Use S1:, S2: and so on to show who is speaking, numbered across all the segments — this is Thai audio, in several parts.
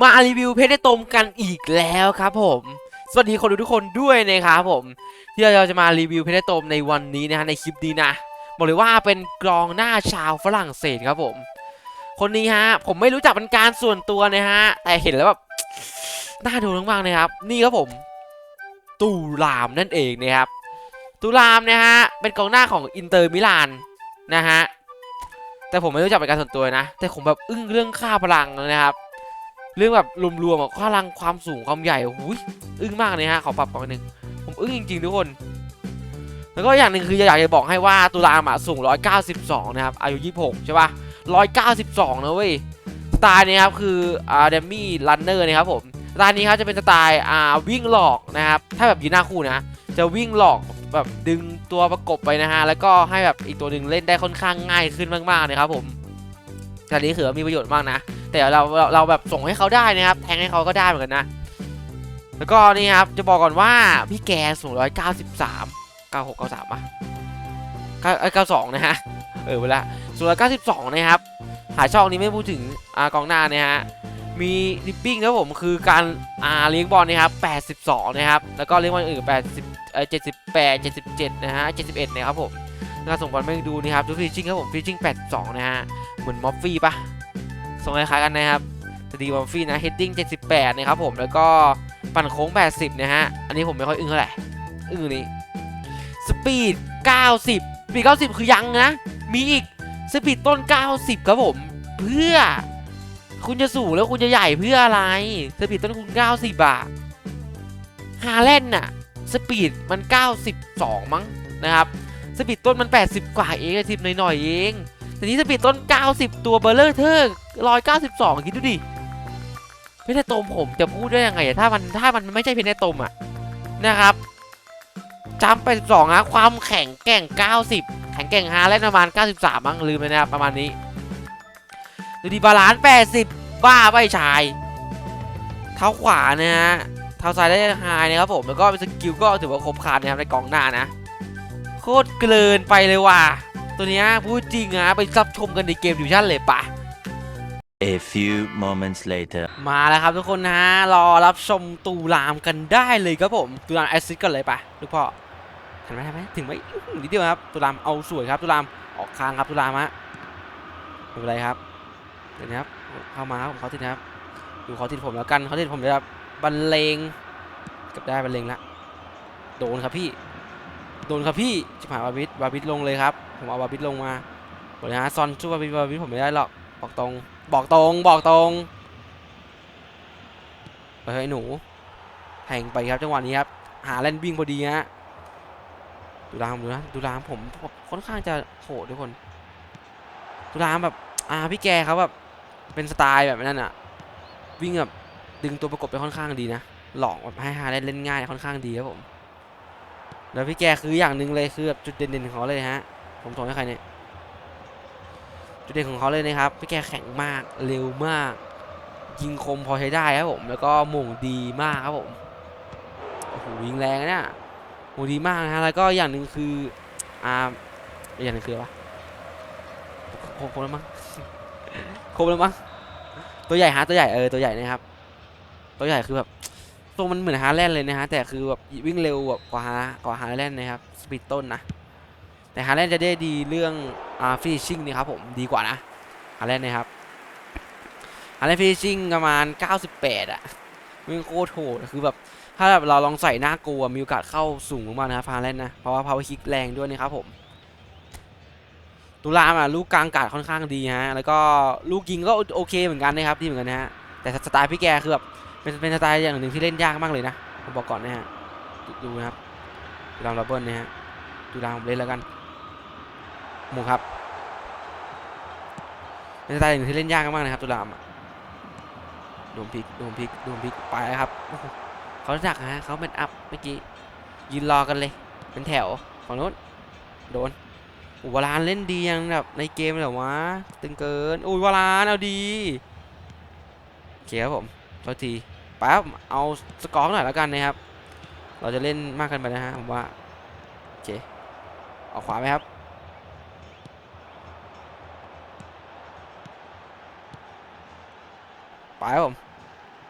S1: มารีวิวเพชรในตมกันอีกแล้วครับผม สวัสดีคนดูทุกคนด้วยนะครับผม ที่เราจะมารีวิวเพชรในตมในวันนี้นะฮะในคลิปนี้นะ บอกเลยว่าเป็นกรองหน้าชาวฝรั่งเศสครับผม คนนี้ฮะ ผมไม่รู้จักเป็นการส่วนตัวนะฮะ แต่เห็นแล้วแบบน่าดูมากๆนะครับ นี่ครับผม ตูรามนั่นเองนะครับ ตูรามนะฮะ เป็นกองหน้าของอินเตอร์มิลานนะฮะ แต่ผมไม่รู้จักเป็นการส่วนตัวนะ แต่ผมแบบอึ้งเรื่องค่าพลังนะครับ เรื่องแบบรวมๆอะพลังความสูงความใหญ่หูยอึ้งมากเลยฮะขอปรับก่อนหนึ่งผมอึ้งจริงๆทุกคนแล้วก็อย่างหนึ่งคืออยากจะบอกให้ว่าตุลามอะสูง 192 นะครับ อายุ 26 ใช่ป่ะ 192 นะเว้ย สไตล์นี้ครับคืออ่าเดมี่ลันเนอร์นะครับผม สไตล์นี้ครับจะเป็นสไตล์อ่าวิ่งหลอกนะครับ ถ้าแบบยืนหน้าคู่นะ จะวิ่งหลอกแบบดึงตัวประกบไปนะฮะ แล้วก็ให้แบบอีกตัวหนึ่งเล่นได้ค่อนข้างง่ายขึ้นมากๆนะครับผมแต่นี้คือว่ามีประโยชน์มากนะ แต่เราเราเราแบบส่งให้เขาได้นะครับ แทงให้เขาก็ได้เหมือนกันนะ แล้วก็นี่ครับจะบอกก่อนว่าพี่แกสูง193 96 93ป่ะ9 92นะฮะ เออเวลาสูง192นะครับ หาช่องนี้ไม่พูดถึงอ่ากองหน้าเนี่ยฮะ มีดิปปิ้งครับผมคือการอ่าเลี้ยงบอลนะครับ82นะครับ แล้วก็เลี้ยงบอลอื่น80เอ่อ78 77นะฮะ71นะครับผมการส่งบอลไม่ดูนี่ครับดูฟิชชิ่งครับผมฟิชชิ่ง82นะฮะ เหมือนมอฟฟี่ปะ ทรงคล้ายๆกันนะครับแต่ดีมอฟฟี่นะเฮดดิ้ง78 นะครับผม แล้วก็ปั่นโค้ง 80 นะฮะ อันนี้ผมไม่ค่อยอึ้งเท่าไหร่ อึ้งนี้สปีด 90 สปีด 90 คือยังนะ มีอีกสปีดต้น 90 ครับผม เพื่อ คุณจะสูงแล้วคุณจะใหญ่เพื่ออะไร สปีดต้นคุณ 90บาทฮาแลนด์น่ะ สปีดมัน 92 มั้งนะครับ สปีดต้นมัน 80 กว่าเองสิบหน่อยๆเอง แต่นี้สปีดต้น 90 ตัวเบลเลอร์เทอร์192คิดดูดิเพชรในตมผมจะพูดได้ยังไงถ้ามันถ้ามันไม่ใช่เพชรในตมอะนะครับจำไป12นะความแข็งแกร่ง 90 แข็งแกร่งฮาแลนด์ประมาณ 93 มั้งลืมไปนะครับประมาณนี้ดูดีบาลานซ์80 บ้าไปชาย เท้าขวานะฮะเท้าซ้ายได้ไฮนะครับผมแล้วก็สกิลก็ถือว่าครบครันนะครับในกองหน้านะ โคตรเกลินไปเลยว่ะ ตัวเนี้ยพูดจริงอะไปรับชมกันในเกมดิวชั่นเลยปะ
S2: A few moments later.
S1: มาแล้วครับทุกคนนะรอรับชมตูรามกันได้เลยครับผมตูรามแอสซิสกันเลยปะลูกพ่อทันไหมทันไหมถึงไหมอื้อหือนิดเดียวครับตูรามเอาสวยครับตูรามออกคางครับตูรามฮะไม่เป็นไรครับเดี๋ยวนะครับเข้ามาครับผมเขาติดนะครับดูเขาติดผมแล้วกันเขาติดผมเลยครับบรรเลงเกับได้บรรเลงละโดนครับพี่ โดนครับพี่จิบหายวาบิดวาบิดลงเลยครับ ผมเอาวาบิดลงมาบอกเลยฮะซอนช่วยวาบิดวาบิดผมไม่ได้หรอกบอกตรง บอกตรงบอกตรงไปเฮ้ยหนูแทงไปครับจังหวะนี้ครับหาแลนวิ่งพอดีฮะดูรามดูนะดูรามผมค่อนข้างจะโหดทุกคนดูรามแบบอ่าพี่แกเขาแบบเป็นสไตล์แบบนั้นอะวิ่งแบบดึงตัวประกบไปค่อนข้างดีนะหลอกแบบให้ฮาเล่นเล่นง่ายค่อนข้างดีครับผมแล้วพี่แกคืออย่างหนึ่งเลยคือแบบจุดเด่นๆของเขาเลยฮะ ผมส่งให้ใครเนี่ยจุดเด่นของเขาเลยนะครับพี่แกแข็งมากเร็วมาก ยิงคมพอใช้ได้ครับผมแล้วก็หม่งดีมากครับผมโอ้โหยิงแรงนะเนี่ยหม่งดีมากนะฮะแล้วก็อย่างหนึ่งคืออ่าอย่างหนึงคืออะไรวะครบครบแล้วมั้งครบแล้วมั้งตัวใหญ่ฮะตัวใหญ่เออตัวใหญ่นะครับ ตัวใหญ่คือแบบทรงมันเหมือนฮาร์แลนด์เลยนะฮะแต่คือแบบวิ่งเร็วแบบกว่าฮากว่าฮาร์แลนด์นะครับสปีดต้นนะ แต่ฮาแลนด์จะได้ดีเรื่องอ่าฟิชชิ่งนี่ครับผมดีกว่านะฮาแลนด์นะครับฮาแลนด์ฟิชชิ่งประมาณ 98 อะวิ่งโคตรโหดคือแบบถ้าแบบเราลองใส่หน้ากลัวมีโอกาสเข้าสูงมากนะครับฮาร์แลนด์นะเพราะว่าพาวเวอร์คิกแรงด้วยนะครับผมตุลามอะลูกกลางกาดค่อนข้างดีฮะแล้วก็ลูกยิงก็โอเคเหมือนกันนะครับดีเหมือนกันนะฮะแต่สไตล์พี่แกคือแบบเป็นเป็นสไตล์อย่างหนึ่งที่เล่นยากมากเลยนะผมบอกก่อนนะฮะดูนะครับตุลามดับเบิลนะฮะตุลามผมเล่นแล้วกัน มูครับเป็นสไตล์องหนึ่งที่เล่นยากมากนะครับตุลามโดนพิกโดนพิกโดนพิกไปแล้วครับเขาดักฮะเขาเป็นอัพเมื่อกี้ยืนรอกันเลย เป็นแถวฝั่งนู้นโดนอุวารานเล่นดียังแบบในเกมเลยหรอวะตึงเกินอุ้ยวารานเอาดีโอเคครับผมโทษทีไปครับเอาสกอร์หน่อยแล้วกันนะครับ เราจะเล่นมากกันไปนะฮะผมว่าโอเคเอาขวาไหมครับ ไปครับผม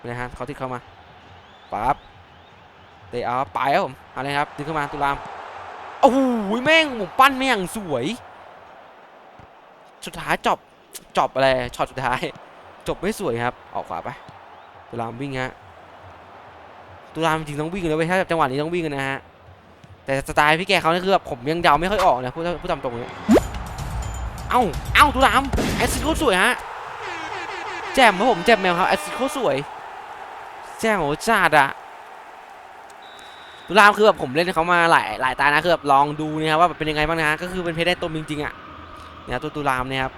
S1: นะฮะเขาที่เข้ามาปั๊บเตะเอาไปครับผมอาเลยครับดึงเข้ามาตุลามโอ้โหแม่งผมปั้นไม่งสวย สุดท้ายจบจบอะไรช็อตสุดท้าย จบไม่สวยครับ ออกขวาไปตุลามวิ่งฮะตุลามจริงต้องวิ่งเลยเว้ยถ้าจังหวะนี้ต้องวิ่งกันนะฮะแต่สไตล์พี่แกเขาเนี่ยคือแบบผมยังเดาไม่ค่อยออกนะพูดพูดตามตรงเลยเอ้าเอ้าตุลามแอสซิสโคตรสวยฮะ แจมครับผมแจมแมวครับแอสซิโคสวย แจมโหจัดอะตุลามคือแบบผมเล่นเขามาหลายหลายตานะคือแบบลองดูนะครับว่าเป็นยังไงบ้างนะก็คือเป็นเพชรได้ตมจริงๆอะเนี่ยตัวตุลามเนี่ยครับ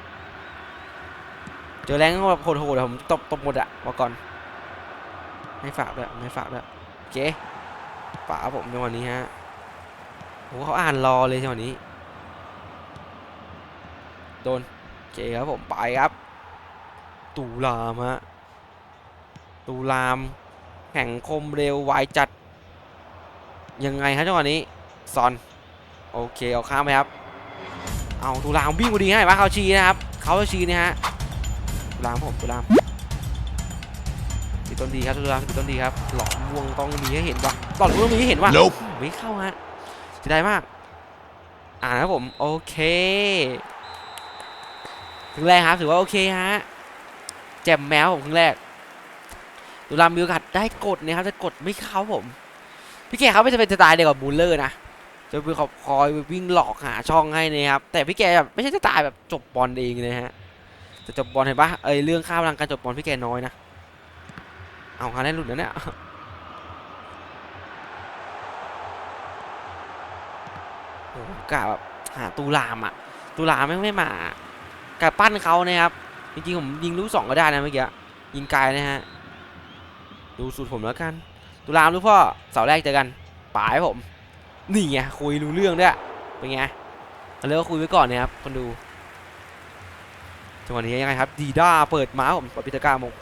S1: เจอแรงก็แบบโหดๆเดี๋ยผมตบตบหมดอะบอกก่อนให้ฝากด้วยให้ฝากด้วยโอเคฝากผมจังวะนี้ฮะโหเขาอ่านรอเลยจังวะนี้ โดนโอเคครับผมไปครับ ตูรามฮะตูรามแข่งคมเร็วไวจัด ยังไงครับจังหวะนี้ซอน โอเคเอาข้ามไปครับ เอาตูรามวิ่งพอดีให้ปะเขาชีนะครับเขาชีนะฮะตุลามผมตุลามติดต้นดีครับตุลามติดต้นดีครับหลอดม่วงต้องมีให้เห็นว่ะหลอดม่วงต้องมีให้เห็นว่ะ
S2: Nope
S1: ไม่เข้าฮะเสียดายมาก อ่านะครับผมโอเคถึงแรกครับถือว่าโอเคฮะ แจ่มแมวผมครึ่งแรกตุลามีโอกาสได้กดนะครับจะกดไม่เข้าผม พี่แกเขาไม่จะเป็นสไตล์เดียวกับบูลเลอร์นะจะเป็นเขาคอยวิ่งหลอกหาช่องให้นะครับแต่พี่แกแบบไม่ใช่สไตล์แบบจบบอลเองเลยฮะจะจบบอลเห็นปะเอ้ยเรื่องค่าพลังการจบบอลพี่แกน้อยนะเอาฮาแลนด์หลุดแล้วเนี่ยโอ้กะแบบหาตูรามอะตูรามไม่ไม่มากะปั้นเขานะครับ จริงๆผมยิงลูกสองก็ได้นะเมื่อกี้ยิงไกลนะฮะดูสูตรผมแล้วกันตูรามลูกพ่อเสาแรกเจอกันปายผมนี่ไงคุยรู้เรื่องด้วยเป็นไงเขาเรียกว่าคุยไว้ก่อนนะครับคนดูจังหวะนี้ยังไงครับดีด้าเปิดม้าผมปิตากามง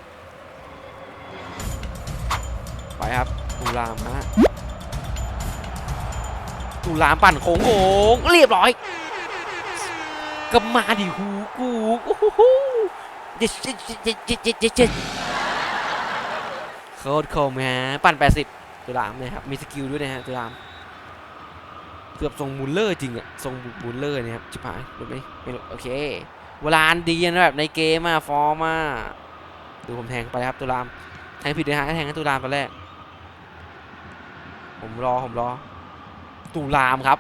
S1: ไปครับตูรามฮะตูรามปั่นโค้งโค้งเรียบร้อยก็มาดิหูกู โคตรคมฮะ ปั่น 80ตูรามนะครับ มีสกิลด้วยนะฮะตูราม เกือบทรงมูลเลอร์จริงอะทรงมูลเลอร์เนี่ยครับชิบหายหลุดไหมไม่หลุดโอเค เวลาดีนะแบบในเกมอะฟอร์มอะดูผมแทงไปครับตุลาม แทงผิดเลยฮะแทงให้ตุลามตอนแรก ผมรอผมรอ ตุลามครับ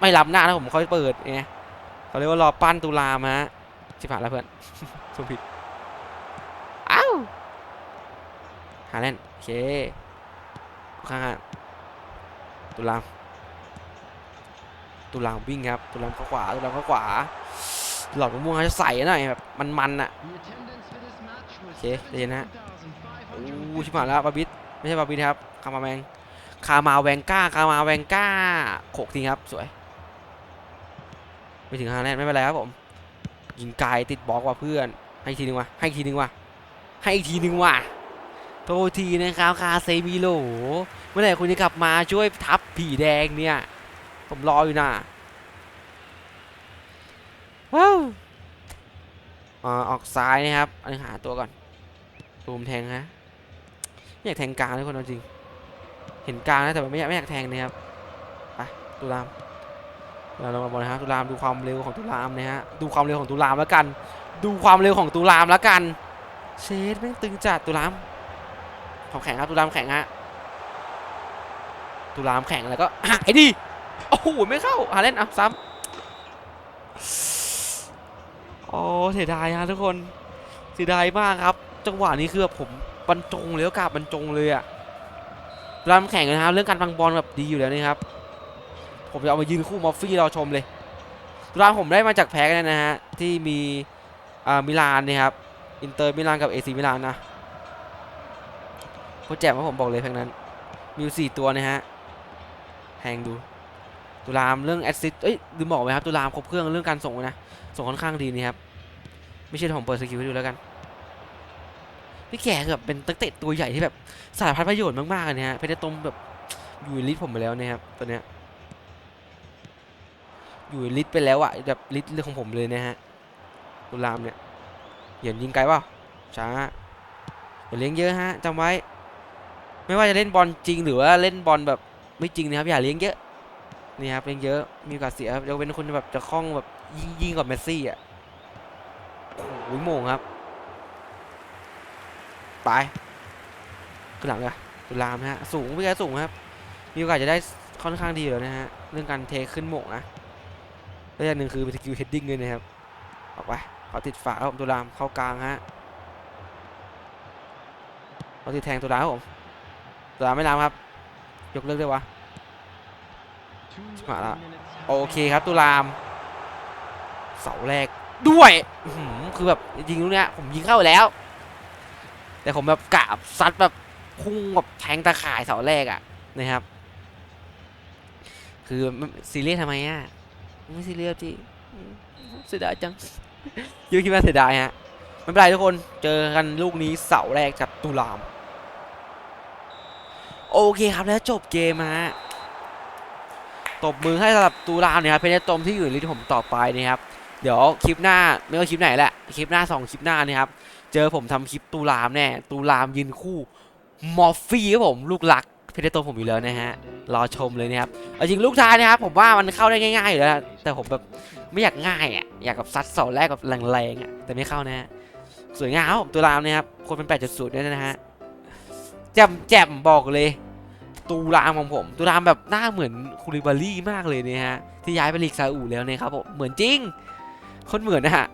S1: ไม่รับหน้านะผมค่อยเปิดไงเขาเรียกว่ารอปั้นตุลามฮะชิบหายแล้วเพื่อนสุผิดอ้าว หาเล่นโอเคข้างตุลามตุลามวิ่งครับตุลามเข้าขวาตุลามเข้าขวาหลอดมะม่วงเขาจะใส่หน่อยแบบมันๆอะ
S3: โอเค
S1: เดี๋
S3: เดี๋
S1: ย
S3: ว
S1: นะ
S3: นะ
S1: โอ้ชิบหายแล้วบาบิสไม่ใช่บาบิสครับคามาแวงคามาแวงก้าคามาแวงก้าโขกทิ้งครับสวยไม่ถึงฮาแลนด์ไม่เป็นไรครับผมยิงไกลติดบล็อกว่ะเพื่อนให้อีกทีนึงว่ะให้อีกทีนึงว่ะให้อีกทีนึงว่ะ ทษทีนะครับคาเซมิโลเมื่อไหร่คุณจะกลับมาช่วยทับผีแดงเนี่ย ผมรออยู่นะว้าวออกซ้ายนะครับอันนี้หาตัวก่อนตูมแทงฮะไม่อยากแทงกลางเลยคนจริง เห็นกลางนะแต่ไม่อยากไม่อยากแทงนะครับไปตุลามเราลงมาบอลนะครับตุลามดูความเร็วของตุลามนะฮะดูความเร็วของตุลามแล้วกัน ดูความเร็วของตุลามแล้วกัน เชดแม่งตึงจัดตุลาม ความแข็งครับตุลามแข็งฮะตุลามแข็งแล้วก็หายดิโอ้โหไม่เข้าหาเล่นเอาซ้ำโอ้เสียดายฮะทุกคนเสียดายมากครับ จังหวะนี้คือแบบผมบรรจงเลยโอกาสบรรจงเลยอะรามแข่งนะครับเรื่องการฟังบอลแบบดีอยู่แล้วนี่ครับ ผมจะเอามายืนคู่มอฟฟี่รอชมเลยรามผมได้มาจากแพ้กันนะฮะที่มีอ่ามิลานนะครับอินเตอร์มิลานกับเอซีมิลานนะ คตรแจ่มว่าผมบอกเลยแพ็กนั้น มีอยู่สี่ตัวนะฮะแพงดูตุลามเรื่องแอสซิสเอ้ยลืมบอกไปครับตุลามครบเครื่องเรื่องการส่งนะ ส่งค่อนข้างดีนี่ครับ ไม่เชื่อผมเปิดสกิลให้ดูแล้วกัน พี่แกคือแบบเป็นตักเตะตัวใหญ่ที่แบบสารพัดประโยชน์มากๆเลยนะฮะเพชรตมแบบอยู่ลิสต์ผมไปแล้วเนะครับตัวเนี้ยอยู่ลิสต์ไปแล้วอะแบบลิสต์เรื่องของผมเลยนะฮะตุลามเนี่ยเหยียนยิงไกลเปล่าช้าอย่าเลี้ยงเยอะฮะจำไว้ ไม่ว่าจะเล่นบอลจริงหรือว่าเล่นบอลแบบไม่จริงนะครับอย่าเลี้ยงเยอะนี่ครับเลี้ยงเยอะมีโอกาสเสียครับยกเว้นคนแบบจะคล่องแบบยิงยิงกว่าเมสซี่อะโอ้ยโมงครับไปขึ้นหลังเลยตุลามฮะสูงพี่แกสูงครับ มีโอกาสจะได้ค่อนข้างดีแล้วนะฮะเรื่องการเทขึ้นโมงนะแล้วอย่างหนึ่งคือสกิลเฮดดิ้งเลยนะครับออกไปเขอติดฝาครับตุลามเข้ากลางฮะเขาติดแทงตุลามครับผม ตามไม่รับครับ ยกเลิกได้วะ
S3: Two
S1: Smart
S3: minutes
S1: โอเคครับตุลาม เสาแรกด้วยคือแบบจริงลูกเนี้ยผมยิงเข้าแล้ว แต่ผมแบบกะซัดแบบพุ่งแบบแทงตะข่ายเสาแรกอะนะครับ คือซีเรียสทำไมอะไม่ซีเรียสที่เสียดายจังยูคิดว่าเสียดายฮะไม่เป็นไรทุกคนเจอกันลูกนี้เสาแรกจากตุลาม โอเคครับแล้วจบเกมฮะตบมือให้สำหรับตูรามเนี่ยครับเพนเนตมที่อยู่ในลิสต์ผมต่อไปนะครับเดี๋ยวคลิปหน้าไม่ว่าคลิปไหนแหละคลิปหน้าสองคลิปหน้านี่ครับเจอผมทำคลิปตูรามแน่ตูรามยืนคู่มอฟฟี่ครับผมลูกหลักเพนเนตมผมอยู่แล้วนะฮะรอชมเลยนะครับเอาจริงลูกท้ายนะครับผมว่ามันเข้าได้ง่ายๆอยู่แล้วแต่ผมแบบไม่อยากง่ายอะอยากกับซัดเสาแรกแบบแรงๆอะแต่ไม่เข้านะฮะสวยงามครับผมตูรามนะครับคนเป็น8.0ด้วยนะฮะ แจ่มแจ่มบอกเลย ตูรามของผม ตูรามแบบหน้าเหมือนคูริบารี่มากเลยเนี่ยฮะ ที่ย้ายไปลีกซาอุแล้วเนี่ยครับผมเหมือนจริง คนเหมือนนะฮะ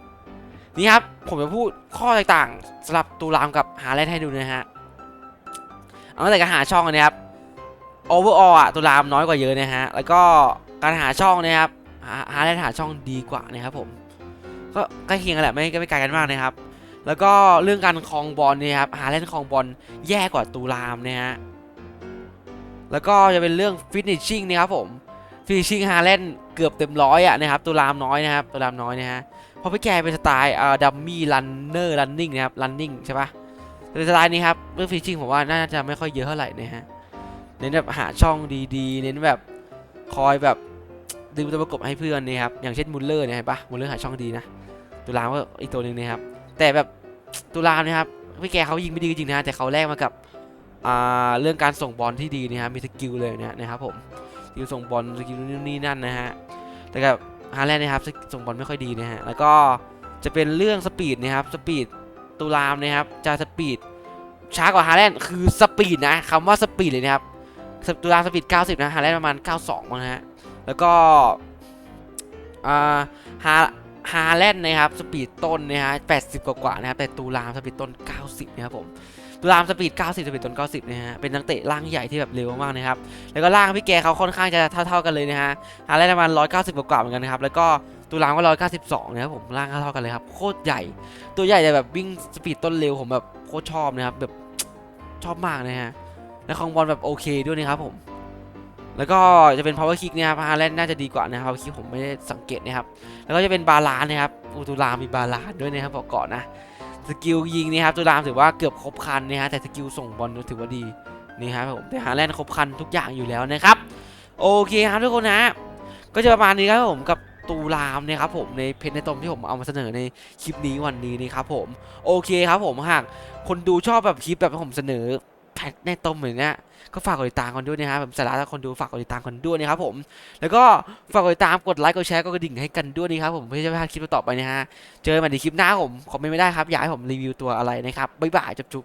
S1: นี่ครับผมจะพูดข้อแตกต่างสำหรับตูรามกับหาแลนด์ให้ดูนะฮะเอาแต่การหาช่องนะครับโอเวอร์อออะตูรามน้อยกว่าเยอะนะฮะ แล้วก็การหาช่องเนะครับ หาหาแลนด์หาช่องดีกว่านะครับผม ก็ใกล้เคียงกันแหละไม่ก็ไม่ไกลกันมากนะครับ แล้วก็เรื่องการครองบอลเนี่ยครับหาเล่นครองบอลแย่กว่าตูรามนะฮะแล้วก็จะเป็นเรื่องฟินิชชิ่งนะครับผมฟินิชชิ่งฮาเล่นเกือบเต็มร้อยอะนะครับตูรามน้อยนะครับตูรามน้อยนะฮะเพราะพี่แกเป็นสไตล์อ่าดัมมี่รันเนอร์รันนิ่งนะครับรันนิ่งใช่ปะแต่สไตล์นี้ครับเรื่องฟินิชชิ่งผมว่าน่าจะไม่ค่อยเยอะเท่าไหร่นะฮะเน้นแบบหาช่องดีๆ เน้นแบบคอยแบบดึงตัวประกบให้เพื่อนนี่ครับอย่างเช่นมุลเลอร์เนี่ยเห็นปะมุลเลอร์หาช่องดีนะตูรามก็อีกตัวหนึ่งนะครับ แต่แบบตุลามนะครับพี่แกเขายิงไม่ดีจริงนะแต่เขาแลกมากับอ่าเรื่องการส่งบอลที่ดีนะครับมีสกิลเลยนะนะครับผมสกิลส่งบอลสกิลนี่นั่นนะฮะแต่กับฮาแลนด์นะครับส่งบอลไม่ค่อยดีนะฮะแล้วก็จะเป็นเรื่องสปีดนะครับสปีดตุลามนะครับจะสปีดช้ากว่าฮาแลนด์คือสปีดนะคำว่าสปีดเลยนะครับตุลามสปีด 90 นะฮาแลนด์ประมาณ 92มั้งนะฮะแล้วก็อ่าฮา ฮาแลนด์นะครับสปีดต้นนะฮะ80กว่าๆนะครับแต่ตูรามสปีดต้น 90นะครับผมตูรามสปีด 90สปีดต้น 90นะฮะเป็นนักเตะร่างใหญ่ที่แบบเร็วมากๆนะครับแล้วก็ร่างพี่แกเขาค่อนข้างจะเท่าๆกันเลยนะฮะฮาแลนด์ประมาณ190กว่าๆเหมือนกันนะครับแล้วก็ตูรามก็192นะครับผมร่างเท่าๆกันเลยครับโคตรใหญ่ตัวใหญ่แต่แบบวิ่งสปีดต้นเร็วผมแบบโคตรชอบนะครับแบบชอบมากนะฮะและคองบอลแบบโอเคด้วยนะครับผม แล้วก็จะเป็น power kick นี่ยครับฮาแลนด์น่าจะดีกว่านะครับ power kick ผมไม่ได้สังเกตนะครับ แล้วก็จะเป็นบาลานนะครับอูตุลามมีบาลานด้วยนะครับบอกก่อนนะ สกิลยิงนี่ครับตุลามถือว่าเกือบครบคันนะฮะแต่สกิลส่งบอลถือว่าดีนี่ครับผมแต่ฮาแลนด์ครบคันทุกอย่างอยู่แล้วนะครับโอเคครับทุกคนนะ ก็จะประมาณนี้ครับผมกับตูรามนะครับผมในเพจในตมที่ผมเอามาเสนอในคลิปนี้วันนี้นะครับผมโอเคครับผมหากคนดูชอบแบบคลิปแบบที่ผมเสนอ แพทในตมอย่างเงี้ยก็ฝากกดติดตามกันด้วยนะครับผมสาระถ้าคนดูฝากกดติดตามกันด้วยนะครับผม แล้วก็ฝากกดติดตามกดไลค์กดแชร์กดกระดิ่งให้กันด้วยนะครับผมเพื่อจะไม่พลาดคลิปต่อไปนะฮะเจอกันใหม่ในคลิปหน้าผมคอมเมนต์ไม่ได้ครับอยากให้ผมรีวิวตัวอะไรนะครับบ๊ายบายจุ๊บ